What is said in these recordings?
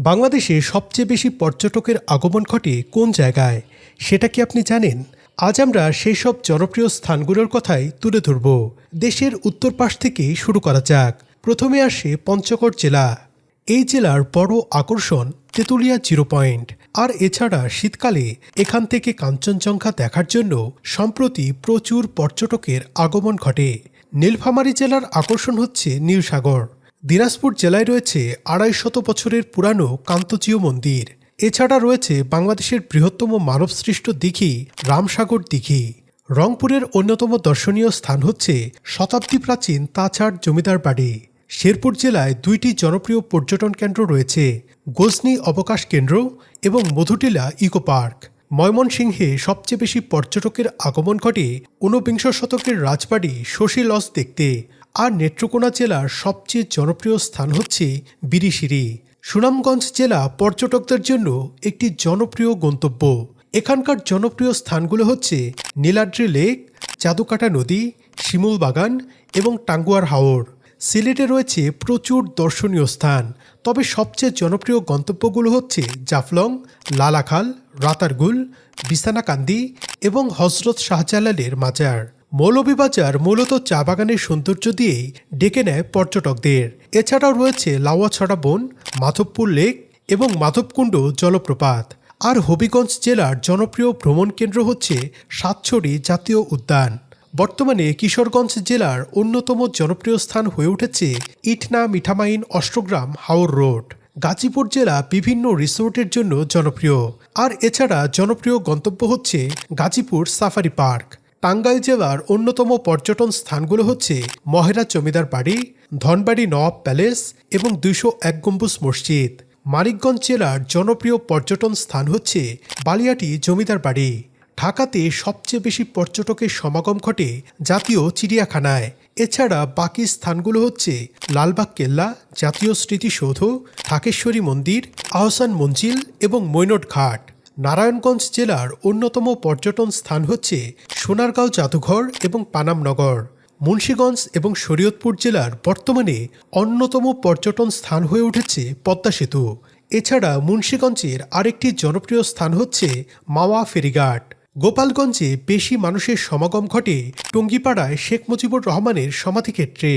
বাংলাদেশে সবচেয়ে বেশি পর্যটকের আগমন ঘটে কোন জায়গায়? সেটা কি আপনি জানেন? আজ আমরা সেই সব জনপ্রিয় স্থানগুলোর কথাই তুলে ধরব। দেশের উত্তর পাশ থেকে শুরু করা যাক। প্রথমে আসে পঞ্চগড় জেলা। এই জেলার বড় আকর্ষণ তেঁতুলিয়া জিরো পয়েন্ট। আর এছাড়া শীতকালে এখান থেকে কাঞ্চনজঙ্ঘা দেখার জন্য সম্প্রতি প্রচুর পর্যটকের আগমন ঘটে। নীলফামারী জেলার আকর্ষণ হচ্ছে নীলসাগর। দিনাজপুর জেলায় রয়েছে আড়াই শত বছরের পুরানো কান্তজীয় মন্দির। এছাড়া রয়েছে বাংলাদেশের বৃহত্তম মানবসৃষ্ট দিঘি, রামসাগর দিঘি। রংপুরের অন্যতম দর্শনীয় স্থান হচ্ছে শতাব্দী প্রাচীন তাছাড় জমিদার বাড়ি। শেরপুর জেলায় দুইটি জনপ্রিয় পর্যটন কেন্দ্র রয়েছে, গজনি অবকাশ কেন্দ্র এবং মধুটিলা ইকো পার্ক। ময়মনসিংহে সবচেয়ে বেশি পর্যটকের আগমন ঘটে ঊনবিংশ শতকের রাজবাড়ি শশী লজ দেখতে। আর নেত্রকোনা জেলার সবচেয়ে জনপ্রিয় স্থান হচ্ছে বিরিশিরি। সুনামগঞ্জ জেলা পর্যটকদের জন্য একটি জনপ্রিয় গন্তব্য। এখানকার জনপ্রিয় স্থানগুলো হচ্ছে নীলাদ্রি লেক, জাদুকাটা নদী, শিমুল বাগান এবং টাঙ্গুয়ার হাওর। সিলেটে রয়েছে প্রচুর দর্শনীয় স্থান। তবে সবচেয়ে জনপ্রিয় গন্তব্যগুলো হচ্ছে জাফলং, লালাখাল, রাতারগুল, বিছানাকান্দি এবং হজরত শাহজালালের মাজার। মৌলভীবাজার মূলত চা বাগানের সৌন্দর্য দিয়েই ডেকে নেয় পর্যটকদের। এছাড়াও রয়েছে লাউয়াছড়া বন, মাধবপুর লেক এবং মাধবকুণ্ড জলপ্রপাত। আর হবিগঞ্জ জেলার জনপ্রিয় ভ্রমণ কেন্দ্র হচ্ছে সাতছড়ি জাতীয় উদ্যান। বর্তমানে কিশোরগঞ্জ জেলার অন্যতম জনপ্রিয় স্থান হয়ে উঠেছে ইটনা মিঠামাইন অষ্টগ্রাম হাওর রোড। গাজীপুর জেলা বিভিন্ন রিসোর্টের জন্য জনপ্রিয়। আর এছাড়া জনপ্রিয় গন্তব্য হচ্ছে গাজীপুর সাফারি পার্ক। টাঙ্গাইল জেলার অন্যতম পর্যটন স্থানগুলো হচ্ছে মহেরা জমিদার বাড়ি, ধনবাড়ি নওয়াব প্যালেস এবং দুইশো এক গম্বুজ মসজিদ। মানিকগঞ্জ জেলার জনপ্রিয় পর্যটন স্থান হচ্ছে বালিয়াটি জমিদার বাড়ি। ঢাকাতে সবচেয়ে বেশি পর্যটকের সমাগম ঘটে জাতীয় চিড়িয়াখানায়। এছাড়া বাকি স্থানগুলো হচ্ছে লালবাগ কেল্লা, জাতীয় স্মৃতিসৌধ, ঢাকেশ্বরী মন্দির, আহসান মঞ্জিল এবং মৈনট ঘাট নারায়ণগঞ্জ জেলার অন্যতম পর্যটন স্থান হচ্ছে সোনারগাঁও জাদুঘর এবং পানামনগর মুন্সীগঞ্জ এবং শরীয়তপুর জেলার বর্তমানে অন্যতম পর্যটন স্থান হয়ে উঠেছে পদ্মা সেতু। এছাড়া মুন্সীগঞ্জের আরেকটি জনপ্রিয় স্থান হচ্ছে মাওয়া ফেরিঘাট। গোপালগঞ্জে বেশি মানুষের সমাগম ঘটে টঙ্গিপাড়ায় শেখ মুজিবুর রহমানের সমাধিক্ষেত্রে।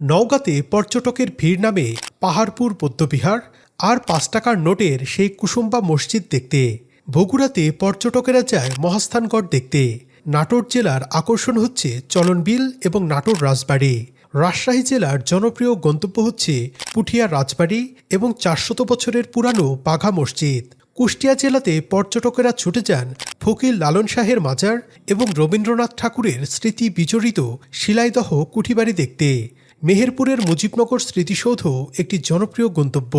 নওগাঁতে পর্যটকের ভিড় নামে পাহাড়পুর বৌদ্ধবিহার আর পাঁচ টাকার নোটের সেই কুসুম্বা মসজিদ দেখতে। বগুড়াতে পর্যটকেরা যায় মহাস্থানগড় দেখতে। নাটোর জেলার আকর্ষণ হচ্ছে চলনবিল এবং নাটোর রাজবাড়ি। রাজশাহী জেলার জনপ্রিয় গন্তব্য হচ্ছে পুঠিয়া রাজবাড়ি এবং চারশত বছরের পুরানো বাঘা মসজিদ। কুষ্টিয়া জেলাতে পর্যটকেরা ছুটে যান ফকির লালন শাহের মাজার এবং রবীন্দ্রনাথ ঠাকুরের স্মৃতি বিজড়িত শিলাইদহ কুঠিবাড়ি দেখতে। মেহেরপুরের মুজিবনগর স্মৃতিসৌধ একটি জনপ্রিয় গন্তব্য।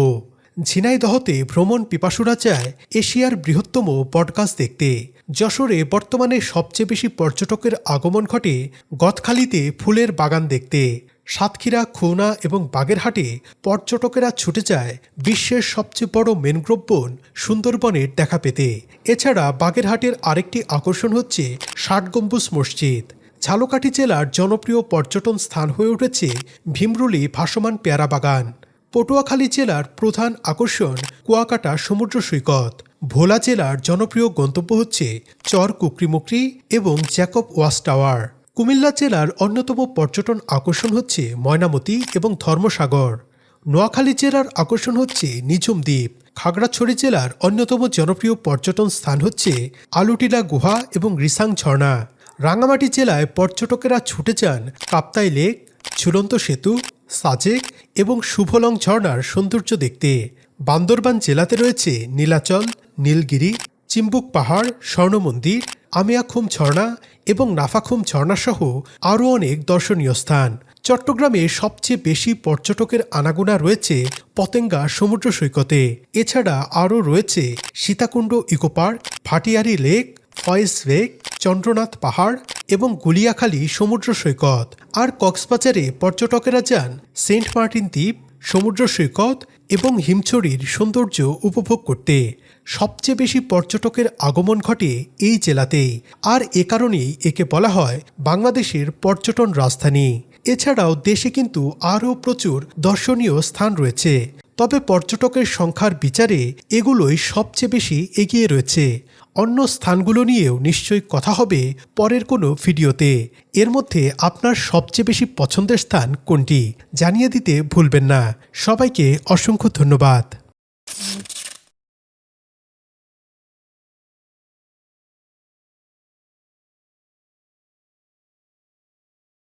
ঝিনাইদহতে ভ্রমণ পিপাসুরা চায় এশিয়ার বৃহত্তম বটগাছ দেখতে। যশোরে বর্তমানে সবচেয়ে বেশি পর্যটকের আগমন ঘটে গদখালিতে ফুলের বাগান দেখতে। সাতক্ষীরা, খুলনা এবং বাগেরহাটে পর্যটকেরা ছুটে যায় বিশ্বের সবচেয়ে বড় ম্যানগ্রোভ বন সুন্দরবনের দেখা পেতে। এছাড়া বাগেরহাটের আরেকটি আকর্ষণ হচ্ছে ষাট গম্বুজ মসজিদ। ঝালকাঠি জেলার জনপ্রিয় পর্যটন স্থান হয়ে উঠেছে ভীমরুলি ভাসমান পেয়ারা বাগান। পটুয়াখালী জেলার প্রধান আকর্ষণ কুয়াকাটা সমুদ্র সৈকত। ভোলা জেলার জনপ্রিয় গন্তব্য হচ্ছে চর কুকরিমুকরি এবং জ্যাকব ওয়াচ টাওয়ার। কুমিল্লা জেলার অন্যতম পর্যটন আকর্ষণ হচ্ছে ময়নামতি এবং ধর্মসাগর। নোয়াখালী জেলার আকর্ষণ হচ্ছে নিঝুম দ্বীপ। খাগড়াছড়ি জেলার অন্যতম জনপ্রিয় পর্যটন স্থান হচ্ছে আলুটিলা গুহা এবং রিসাং ঝর্ণা। রাঙামাটি জেলায় পর্যটকেরা ছুটে যান কাপ্তাই লেক, ঝুলন্ত সেতু সাজেক এবং শুভলং ঝর্ণার সৌন্দর্য দেখতে। বান্দরবান জেলাতে রয়েছে নীলাচল, নীলগিরি, চিম্বুক পাহাড় স্বর্ণ মন্দির আমিয়াখুম ঝর্ণা এবং নাফাখুম ঝর্ণাসহ আরও অনেক দর্শনীয় স্থান। চট্টগ্রামে সবচেয়ে বেশি পর্যটকের আনাগোনা রয়েছে পতেঙ্গা সমুদ্র সৈকতে। এছাড়া আরও রয়েছে Sitakunda eco park Bhatiari lake, Foy's lake, Chandranath পাহাড় এবং গুলিয়াখালী সমুদ্র সৈকত। আর কক্সবাজারে পর্যটকেরা যান সেন্ট মার্টিন দ্বীপ, সমুদ্র সৈকত এবং হিমছড়ির সৌন্দর্য উপভোগ করতে। সবচেয়ে বেশি পর্যটকের আগমন ঘটে এই জেলাতেই। আর এ কারণেই একে বলা হয় বাংলাদেশের পর্যটন রাজধানী। এছাড়াও দেশে কিন্তু আরও প্রচুর দর্শনীয় স্থান রয়েছে। তবে পর্যটকের সংখ্যার বিচারে এগুলোই সবচেয়ে বেশি এগিয়ে রয়েছে। অন্য স্থানগুলো নিয়েও নিশ্চয়ই কথা হবে পরের কোনো ভিডিওতে। এর মধ্যে আপনার সবচেয়ে বেশি পছন্দের স্থান কোনটি? জানিয়ে দিতে ভুলবেন না। সবাইকে অসংখ্য ধন্যবাদ।